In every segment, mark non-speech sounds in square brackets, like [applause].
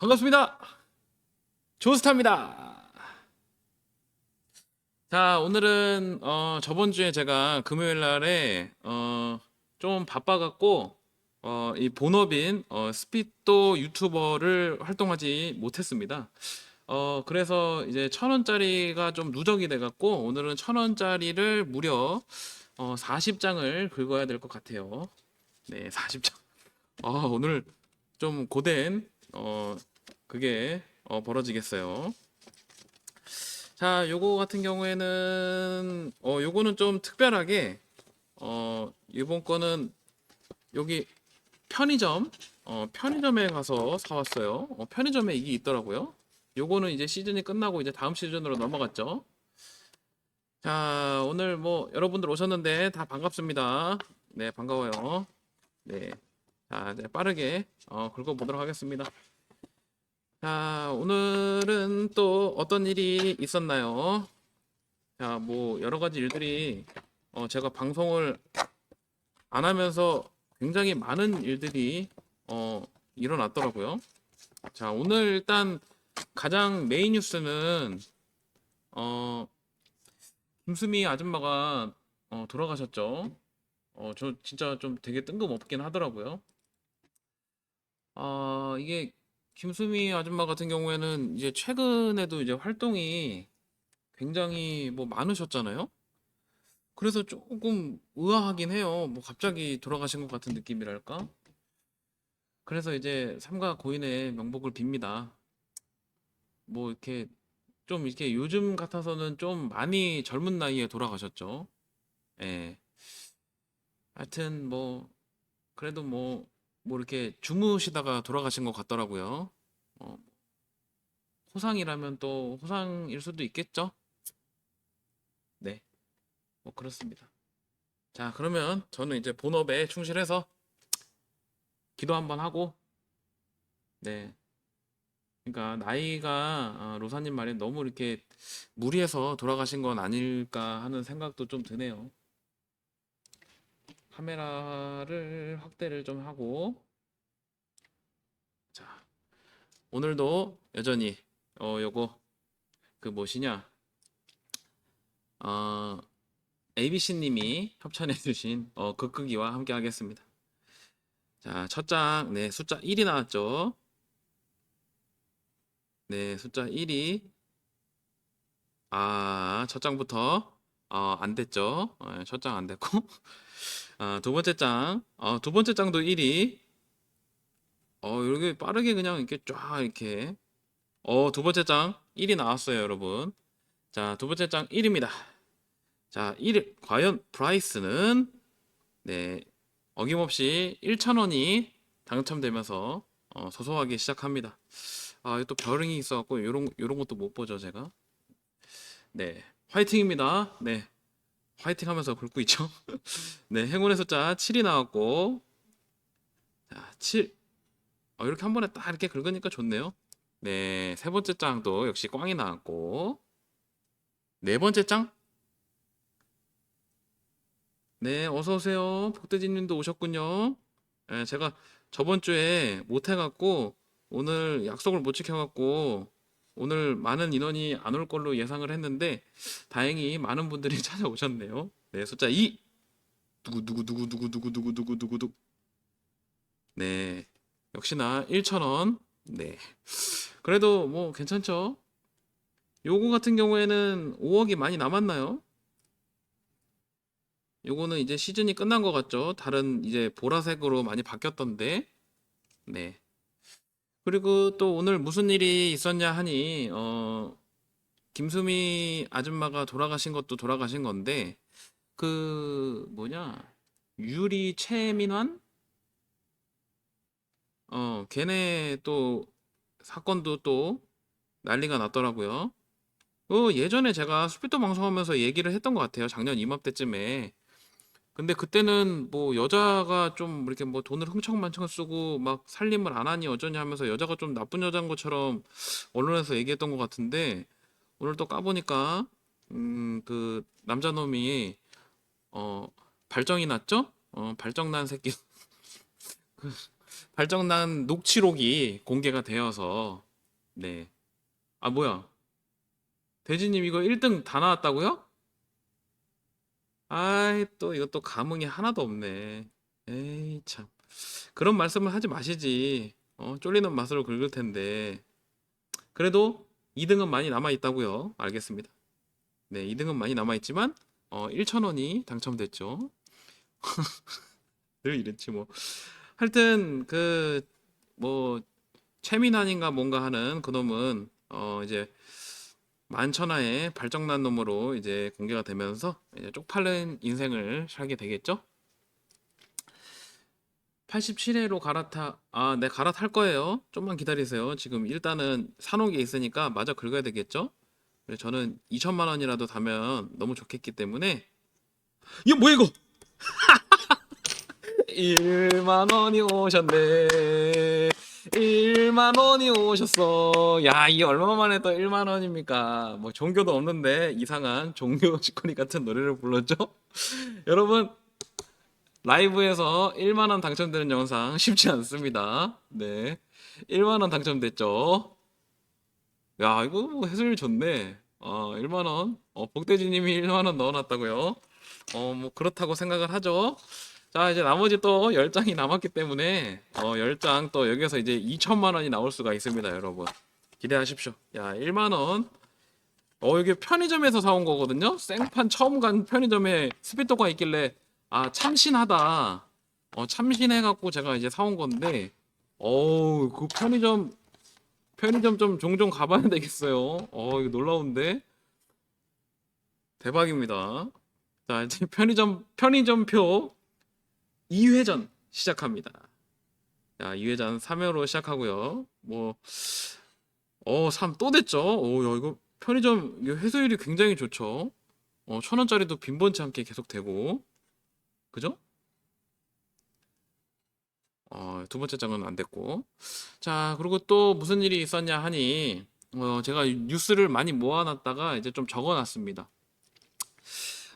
반갑습니다. 조스타입니다. 자, 오늘은 어, 저번 주에 제가 금요일 날에 어, 좀 바빠갖고 어, 이 본업인 어, 스피또 유튜버를 활동하지 못했습니다. 어, 그래서 이제 천 원짜리가 좀 누적이 돼갖고 오늘은 천 원짜리를 무려 어, 40장을 긁어야 될 것 같아요. 네, 40장. 아, 오늘 좀 고된 어, 그게 어, 벌어지겠어요. 자, 요거 같은 경우에는 어, 요거는 좀 특별하게 어, 이번 거는 여기 편의점 어, 편의점에 가서 사왔어요. 어, 편의점에 이게 있더라고요. 요거는 이제 시즌이 끝나고 이제 다음 시즌으로 넘어갔죠. 자, 오늘 뭐 여러분들 오셨는데 다 반갑습니다. 네, 반가워요. 네. 자, 이제 빠르게 어, 긁어보도록 하겠습니다. 자, 오늘은 또 어떤 일이 있었나요? 자, 뭐 여러 가지 일들이 어, 제가 방송을 안 하면서 굉장히 많은 일들이 어, 일어났더라고요. 자, 오늘 일단 가장 메인 뉴스는 어, 김수미 아줌마가 어, 돌아가셨죠. 어, 저 진짜 좀 되게 뜬금없긴 하더라고요. 아, 이게 김수미 아줌마 같은 경우에는 이제 최근에도 이제 활동이 굉장히 뭐 많으셨잖아요. 그래서 조금 의아하긴 해요. 뭐 갑자기 돌아가신 것 같은 느낌이랄까? 그래서 이제 삼가 고인의 명복을 빕니다. 뭐 이렇게 좀 이렇게 요즘 같아서는 좀 많이 젊은 나이에 돌아가셨죠. 예. 하여튼 뭐 그래도 뭐 뭐 이렇게 주무시다가 돌아가신 것 같더라고요. 어, 호상이라면 또 호상일 수도 있겠죠? 네, 뭐 그렇습니다. 자, 그러면 저는 이제 본업에 충실해서 기도 한번 하고, 네. 그러니까 나이가 아, 로사님 말에 너무 이렇게 무리해서 돌아가신 건 아닐까 하는 생각도 좀 드네요. 카메라를 확대를 좀 하고 자 오늘도 여전히 어 요거 그 무엇이냐 어 ABC 님이 협찬해 주신 어 극극이와 함께 하겠습니다 자 첫 장 네 숫자 1이 나왔죠 네 숫자 1이 아 첫 장부터 어, 안 됐죠 어, 첫장 안 됐고 [laughs] 아, 두 번째 장. 어, 두 번째 장도 1위. 어, 이렇게 빠르게 그냥 이렇게 쫙 이렇게. 어, 두 번째 장 1위 나왔어요, 여러분. 자, 두 번째 장 1위입니다. 자, 1위. 과연 프라이스는 네, 어김없이 1,000원이 당첨되면서 어, 소소하게 시작합니다. 아, 또 별응이 있어 갖고 요런 요런 것도 못 보죠, 제가. 네, 화이팅입니다. 네. 화이팅 하면서 긁고 있죠. [laughs] 네, 행운의 숫자 7이 나왔고, 자, 7. 어, 이렇게 한 번에 딱 이렇게 긁으니까 좋네요. 네, 세 번째 장도 역시 꽝이 나왔고, 네 번째 장. 네, 어서 오세요. 복대진님도 오셨군요. 네, 제가 저번 주에 못 해갖고 오늘 약속을 못 지켜갖고 오늘 많은 인원이 안 올 걸로 예상을 했는데 다행히 많은 분들이 [laughs] 찾아오셨네요. 네, 숫자 2. 누구 누구 누구 누구 누구 누구 누구 누구 누구 네. 역시나 1,000원. 네. 그래도 뭐 괜찮죠? 요거 같은 경우에는 5억이 많이 남았나요? 요거는 이제 시즌이 끝난 것 같죠? 다른 이제 보라색으로 많이 바뀌었던데. 네. 그리고 또 오늘 무슨 일이 있었냐 하니 어 김수미 아줌마가 돌아가신 것도 돌아가신 건데 그 뭐냐 유리 최민환 어 걔네 또 사건도 또 난리가 났더라고요. 어 예전에 제가 스피드 방송하면서 얘기를 했던 것 같아요. 작년 이맘때쯤에 근데 그때는 뭐 여자가 좀 이렇게 뭐 돈을 흥청망청 쓰고 막 살림을 안 하니 어쩌냐 하면서 여자가 좀 나쁜 여자인 것처럼 언론에서 얘기했던 것 같은데 오늘 또 까보니까 음 그 남자 놈이 어 발정이 났죠? 어 발정 난 새끼 [laughs] 그 발정난 녹취록이 공개가 되어서 네. 아 뭐야? 대지님 이거 1등 다 나왔다고요? 아이 또 이것도 감흥이 하나도 없네. 에이 참. 그런 말씀을 하지 마시지. 어, 쫄리는 맛으로 긁을 텐데. 그래도 2등은 많이 남아 있다고요. 알겠습니다. 네, 2등은 많이 남아 있지만 어, 1,000원이 당첨됐죠. [laughs] 늘 이랬지 뭐. 하여튼 그 뭐 최민환인가 뭔가 하는 그놈은 어 이제 만천하에 발정난 놈으로 이제 공개가 되면서 이제 쪽팔린 인생을 살게 되겠죠. 87회로 갈아타 아, 네 갈아탈 거예요. 좀만 기다리세요. 지금 일단은 산옥에 있으니까 마저 긁어야 되겠죠. 저는 2천만 원이라도 다면 너무 좋겠기 때문에 이거 뭐야 이거? [laughs] 1만 원이 오셨네. 1만 원이 오셨어. 야, 이게 얼마 만에 또 1만 원입니까? 뭐 종교도 없는데 이상한 종교 [laughs] 짓거리 같은 노래를 불렀죠? [laughs] 여러분 라이브에서 1만 원 당첨되는 영상 쉽지 않습니다. 네. 1만 원 당첨됐죠? 야, 이거 뭐 해설이 좋네. 어, 1만 원. 어, 복대지 님이 1만 원 넣어 놨다고요. 어, 뭐 그렇다고 생각을 하죠. 자, 이제 나머지 또 10장이 남았기 때문에 어, 10장 또 여기서 이제 2천만 원이 나올 수가 있습니다, 여러분. 기대하십시오. 야, 1만 원. 어, 이게 편의점에서 사온 거거든요. 생판 처음 간 편의점에 스피터가 있길래 아, 참신하다. 어, 참신해 갖고 제가 이제 사온 건데 어우, 그 편의점 편의점 좀 종종 가봐야 되겠어요. 어, 이거 놀라운데. 대박입니다. 자, 이제 편의점 편의점표 2회전 시작합니다. 자, 2회전 3회로 시작하고요. 뭐, 어, 3 또 됐죠? 오, 야, 이거 편의점 회수율이 굉장히 좋죠. 어, 천 원짜리도 빈번치 않게 계속 되고. 그죠? 어, 두 번째 장은 안 됐고. 자, 그리고 또 무슨 일이 있었냐 하니, 어, 제가 뉴스를 많이 모아놨다가 이제 좀 적어놨습니다.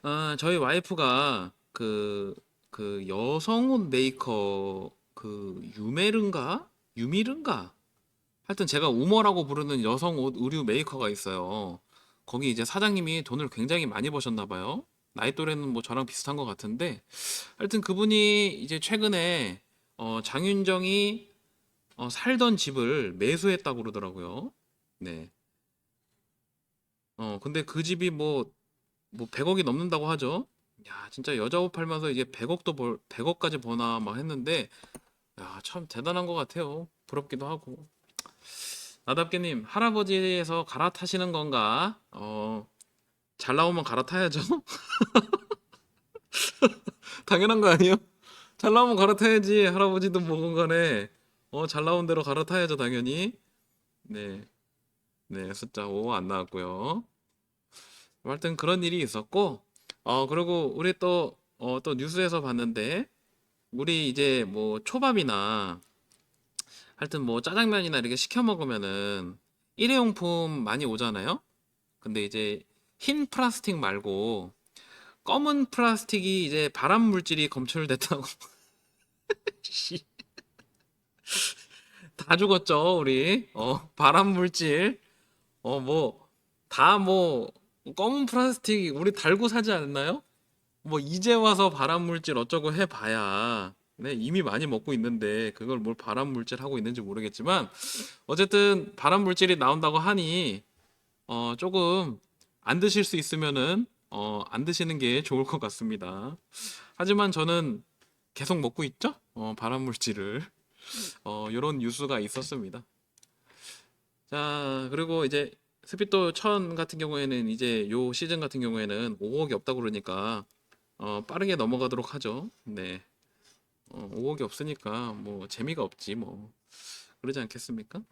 어, 저희 와이프가 그, 그 여성 옷 메이커 그 유메른가? 유미른가? 하여튼 제가 우머라고 부르는 여성 옷 의류 메이커가 있어요. 거기 이제 사장님이 돈을 굉장히 많이 버셨나 봐요. 나이 또래는 뭐 저랑 비슷한 것 같은데, 하여튼 그분이 이제 최근에 어, 장윤정이 어, 살던 집을 매수했다고 그러더라고요. 네. 어, 근데 그 집이 뭐, 뭐 100억이 넘는다고 하죠. 야, 진짜 여자 옷 팔면서 이제 100억도 벌, 100억까지 버나 막 했는데, 야, 참 대단한 것 같아요. 부럽기도 하고. 나답게님, 할아버지에서 갈아타시는 건가? 어, 잘 나오면 갈아타야죠. [laughs] 당연한 거 아니에요? 잘 나오면 갈아타야지. 할아버지도 뭐건 간에. 어, 잘 나온 대로 갈아타야죠, 당연히. 네. 네, 숫자 5 안 나왔고요. 하여튼 그런 일이 있었고, 어, 그리고 우리 또, 어, 또 뉴스에서 봤는데, 우리 이제 뭐 초밥이나, 하여튼 뭐 짜장면이나 이렇게 시켜 먹으면은 일회용품 많이 오잖아요? 근데 이제 흰 플라스틱 말고, 검은 플라스틱이 이제 발암 물질이 검출됐다고. [laughs] 씨. 다 죽었죠, 우리. 어, 발암 물질. 어, 뭐, 다 뭐, 검은 플라스틱 우리 달고 사지 않나요? 뭐, 이제 와서 발암 물질 어쩌고 해봐야, 네, 이미 많이 먹고 있는데, 그걸 뭘 발암 물질 하고 있는지 모르겠지만, 어쨌든 발암 물질이 나온다고 하니, 어, 조금 안 드실 수 있으면은, 어, 안 드시는 게 좋을 것 같습니다. 하지만 저는 계속 먹고 있죠? 어, 발암 물질을. 어, 요런 뉴스가 있었습니다. 자, 그리고 이제 스피또 천 같은 경우에는 이제 요 시즌 같은 경우에는 5억이 없다고 그러니까 어, 빠르게 넘어가도록 하죠. 네. 어, 5억이 없으니까 뭐 재미가 없지 뭐. 그러지 않겠습니까?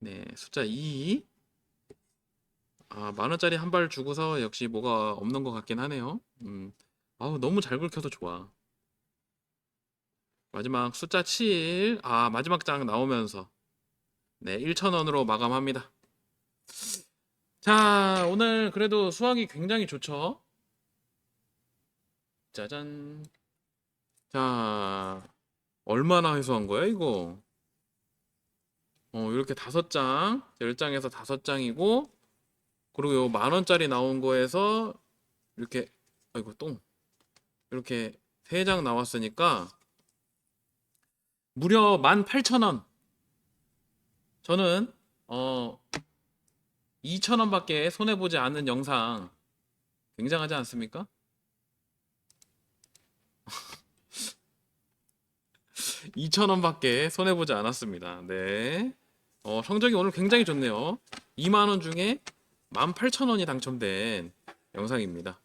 네, 숫자 2. 아, 만 원짜리 한 발 주고서 역시 뭐가 없는 것 같긴 하네요. 음. 아우, 너무 잘 긁혀서 좋아. 마지막 숫자 7. 아, 마지막 장 나오면서 네, 1,000원으로 마감합니다. 자, 오늘 그래도 수학이 굉장히 좋죠? 짜잔. 자, 얼마나 회수한 거야, 이거? 어, 이렇게 다섯 장, 열 장에서 다섯 장이고, 그리고 요 만 원짜리 나온 거에서 이렇게, 아이고, 똥. 이렇게 세 장 나왔으니까, 무려 18,000원. 저는, 어, 2,000원밖에 손해보지 않는 영상, 굉장하지 않습니까? [laughs] 2,000원밖에 손해보지 않았습니다. 네. 어, 성적이 오늘 굉장히 좋네요. 2만 원 중에 18,000원이 당첨된 영상입니다.